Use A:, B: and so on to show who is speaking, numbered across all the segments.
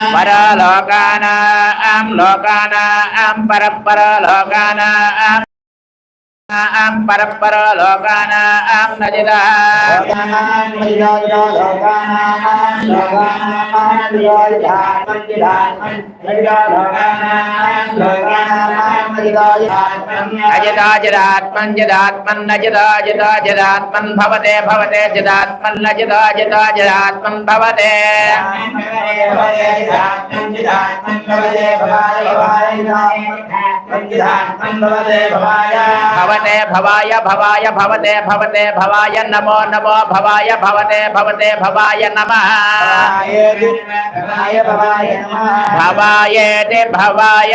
A: పరలోకానాం లోకానాం పరపరలోకానాం ఆం పరపరలోకానాం నజిదా. అజిదాజిదాత్మన్ జిదాత్మన్ నజిదాజిదాజిదాత్మన్ భవతే భవతే జిదాత్మన్ నజిదాజిదాజిదాత్మన్ భవతే భవతే భవాయ భవాయ భవతే భవతే భవాయ నమో నమో భవాయ భవతే భవతే భవాయ నమః భవాయేతి భవాయ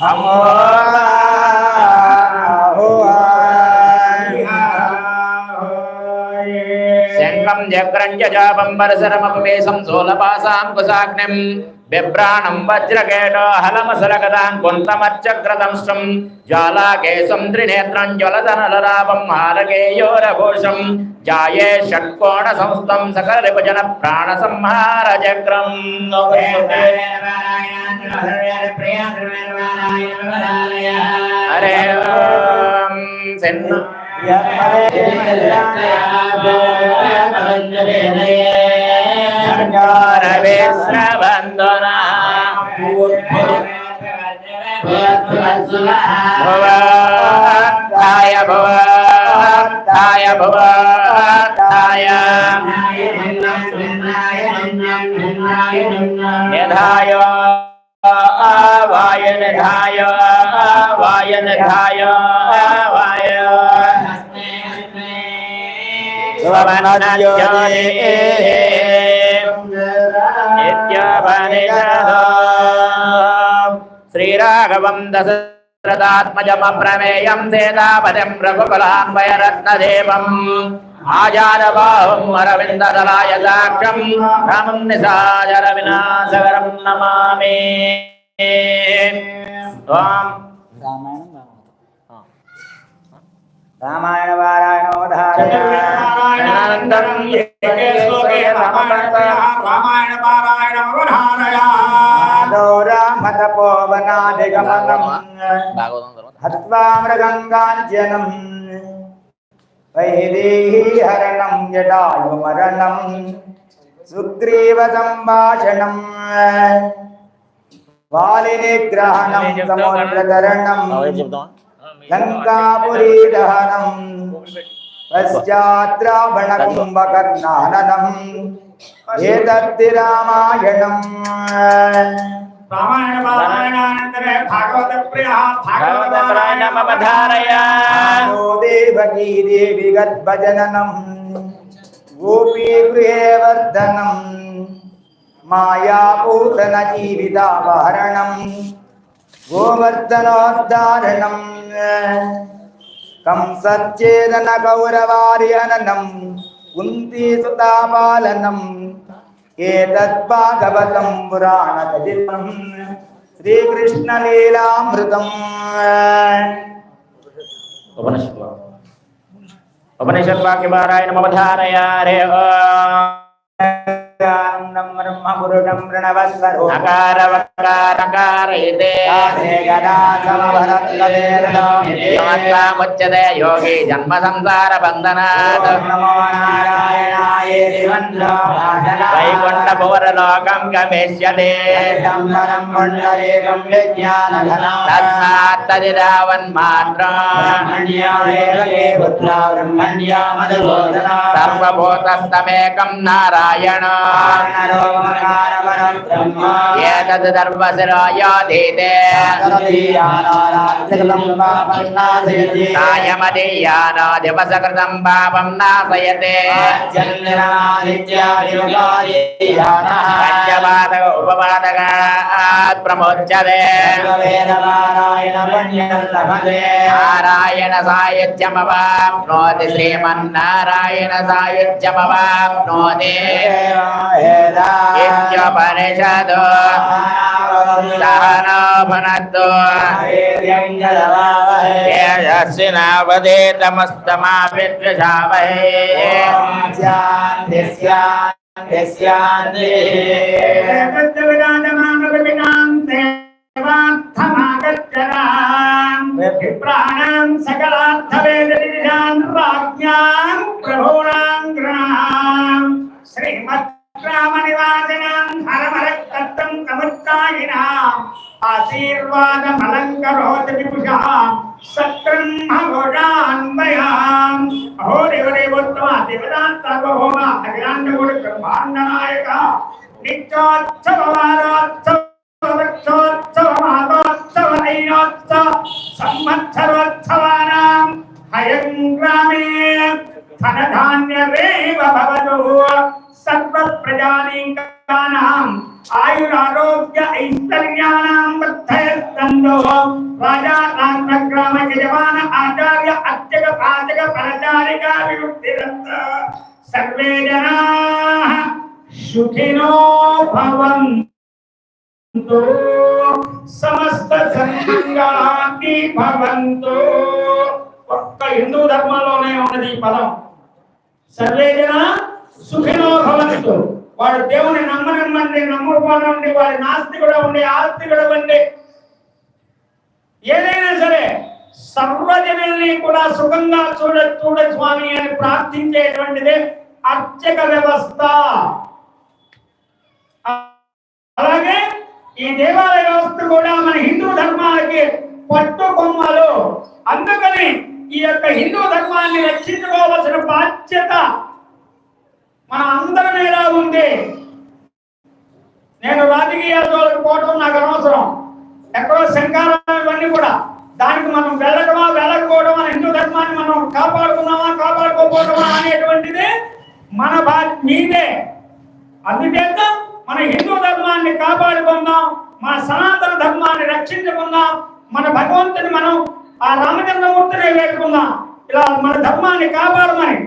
A: Oh, uh -huh. శంఖం సోలపాసాం కుసాగ్నిం బిభ్రాణం వజ్రకేటో హలమసలగదాం కుంతమర్చగ్రదంశం జ్వాలాకేశం త్రినేత్రం జ్వలధనలరాపం హారకేయోరఘోషం జాయే షట్కోణ సంస్థం సకల విభజన ప్రాణ సంహార చక్రం హరే ఓం భవాయ భవాయ భవాయ నిధాయ వాయ నిధాయ వాయ నిధాయ వాయ శ్రీరాఘవం దశరథాత్మజమప్రమేయం సేతాపదం రఘుకులాంబయరత్నదేవం ఆజానబాహుం అరవిందదలాయ సాక్షం రామం నిశాజర వినాశకరం నమామి త్వాం
B: రామాయణ పారాయణోధారయ
A: రామాయణ పారాయణ
B: హత్వా మృగంగాంజనం వైదేహీ హరణం జటాయుమరణం సుగ్రీవ సంభాషణం వాలినిగ్రహణం సముద్రతరణం
C: लङ्कापुरी दहनम् पश्चात्रावणकुम्भकर्णाननम् एतत्ति
A: रामायणम् रामायण
B: पारायणानन्तरे भागवतप्रियः भागवतपारायणमवधारय। देवकी देवि गद्भजननम्। गोपीगृहे वर्धनम्। मायापूतनजीवितापहरणम्। గోవర్ధనోద్ధారణం. కంసచ్చేదన కౌరవారి హననం కుంతీ సుతాపాలనం ఏతద్భాగవతం పురాణ కథితం శ్రీకృష్ణ లీలామృతం
A: ఉపనిషత్ ఉపనిషత్ వాక్య పారాయణమవధారయ హరే
B: ఆనందం బ్రహ్మ పురుషం ప్రణవస్వరూ
A: అకార వకారకార ఇదే సమస్తాముచ్యతే యోగి జన్మ సంసార బంధనాత్ వైకుంఠ భువరలోకం గమిష్యతే సాయమదీయానాదివసకృతం పాపం నాశయతే. పంచపాదక ఉపపాదక ప్రమోచ్యతే నారాయణ సాయుధ్యమవాప్నోతి శ్రీమన్నారాయణ సాయుధ్యమవాప్నోతి
C: इत्युपनिषदो। सहनो भुनत्तु यशस्विनावदेतमस्तमाविद्विषामहे దేవదేవోత్తమ దేవదాన్ సర్వభౌమ అఖిలాండగుడు బ్రహ్మాండ నాయక నిత్యోత్సవ వారోత్సవ వృక్షోత్సవ మాతోత్సవ నైనోత్సవ సంవత్సరోత్సవానాం హయం గ్రామే. ధనధాన్యమేవ భవతు. సర్వ ప్రజానీకానాం ఆయురారోగ్య ఐశ్వర్యాణం వృద్ధయస్తందో రాజా పాచక సర్వే జనాః సుఖినో భవంతు సమస్త సంఘాన్ని భవంతు ఒక్క హిందూ ధర్మంలోనే ఉన్నది ఈ పదం. సర్వేజన సుఖినో భవంతు. వాడు దేవుని నమ్మనివ్వండి నమ్ముకోనండి వాడి నాస్తికుడు ఉండి ఆస్తికుడు ఉండి ఏదైనా సరే సర్వజనుల్ని కూడా సుఖంగా చూడ చూడ స్వామి అని ప్రార్థించేటువంటిదే అర్చక వ్యవస్థ. అలాగే ఈ దేవాలయ వ్యవస్థ కూడా మన హిందూ ధర్మానికి పట్టు కొమ్మలు. అందుకని ఈ యొక్క హిందూ ధర్మాన్ని రక్షించుకోవాల్సిన బాధ్యత మన అందరి మీద ఉంది? నేను రాజకీయాల్లోకి పోవటం నాకు అనవసరం. ఎక్కడో శంకారం ఇవన్నీ కూడా. దానికి మనం వెళ్ళడమా వెళ్ళకపోవడమా హిందూ ధర్మాన్ని మనం కాపాడుకున్నామా కాపాడుకోకపోవడమా అనేటువంటిది మన బా మీదే. అందుచేత మన హిందూ ధర్మాన్ని కాపాడుకుందాం మన సనాతన ధర్మాన్ని రక్షించుకుందాం మన భగవంతుని మనం ఆ రామచంద్రమూర్తిని వేడుకుందాం. ఇలా మన ధర్మాన్ని కాపాడమని.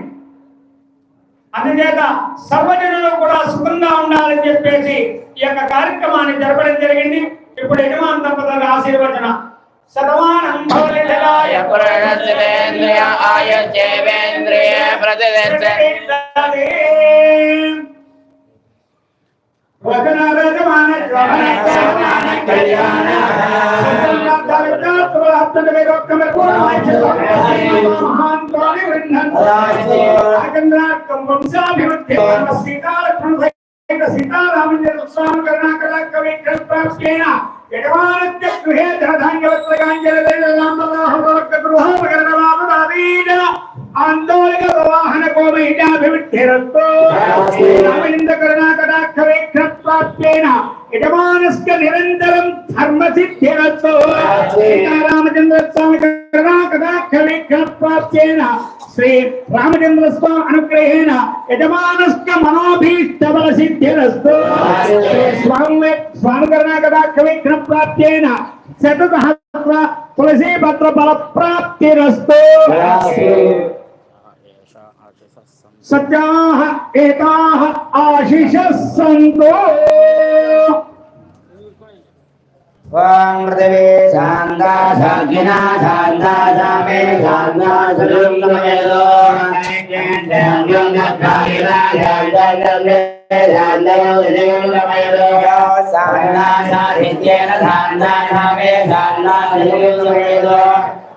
C: అందుచేత సర్వజనులు కూడా సుఖంగా ఉండాలని చెప్పేసి ఈ యొక్క కార్యక్రమాన్ని జరపడం జరిగింది. ఇప్పుడు యజమాన్ దంపతులకు ఆశీర్వచన. सदमानंभोलिलाय पुरणस्वेन्द्रिय आयुष्येन्द्रिय
A: प्रतिदत्ते वचन रजमान श्रवण कल्याण महान् वृन्धन् राजेन्द्राकं वंशाभिवृद्धि सीतालक्ष्मण
C: సీతారామచంద్ర స్వామి కరుణాకర కవి కల్పాస్యేన యజమానత్య గృహే ధనధాన్యవత్రగాంజలదేవాహోగృహోపకరణవామరావీడ ఆందోళన వాహన కోమైజాభివృద్ధిరస్తో రామచంద్ర కరుణాకర కవి కల్పాస్యేన యజమానస్య నిరంతరం ధర్మసిద్ధిరస్తో సీతారామచంద్ర స్వామి కల్పాస్యేన శ్రీ రామచంద్ర స్వామి అనుగ్రహేణ యజమానస్క మనోభీష్టబల సిద్ధిరస్తు స్వామి స్వామి కరుణాకటాక్ష విఘ్న ప్రాప్తేన శతసహస్ర తులసీ పత్ర ఫల ప్రాప్తిరస్తు సత్యాః ఏతాః ఆశిష సంతో
B: ఓం పృథివీ శాంతా శాంతినా శాంతా శామే శాంతా సులుంగమయదో శాంతా శాంతిత్యేన శాంతా శామే శాంతా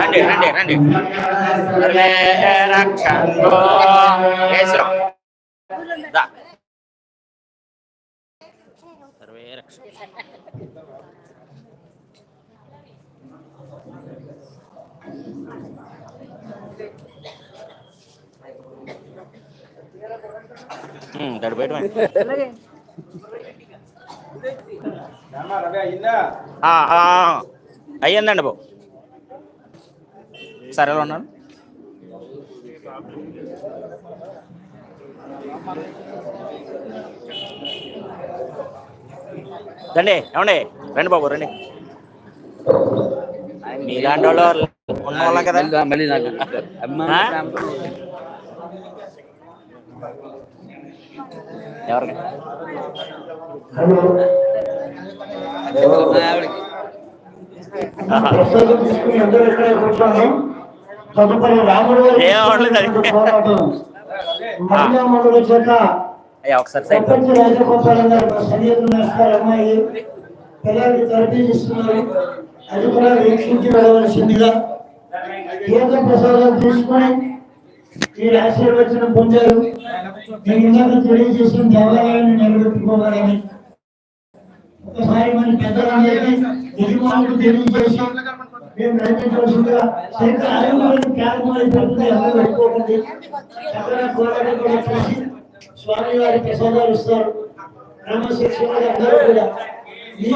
A: రండి రండి రండి. సర్వే రక్షంతో సర్వే రక్షంతో దడి బయట అయ్యిందండి బాబు. సరే ఉన్నాను రండి ఏమండి? రండి బాబు రండి. మీలాంటి వాళ్ళు ఉన్న వాళ్ళం కదా? ఎవరికి.
D: తదుపరి రాముడు చేత ప్రపంచ రాజగోపాలం గారు నమస్కారం అమ్మాయి. పిల్లలకి థెరపీ ఇస్తున్నారు అది కూడా వీక్షించి వెళ్ళవలసిందిగా. తీర్థ ప్రసాదం తీసుకొని ఈ ఆశీర్వచనం పొందారు నేను ఇందాక తెలియజేసిన దేవాలయాన్ని నిలబెట్టుకోవాలని ఒకసారి మన పెద్దలందరికీ యజమానులు తెలియజేసి మేము నడిపించవలసిందిగా సరిగ్గా ఆరోగ్యాలను కార్యక్రమాలు పెడుతుంది ఎవరు పెట్టుకోకండి. చక్కగా కోలాటం కూడా చేసి స్వామి వారికి ప్రసాదాలు ఇస్తారు. క్రమశిక్షణ అందరూ కూడా. ఈ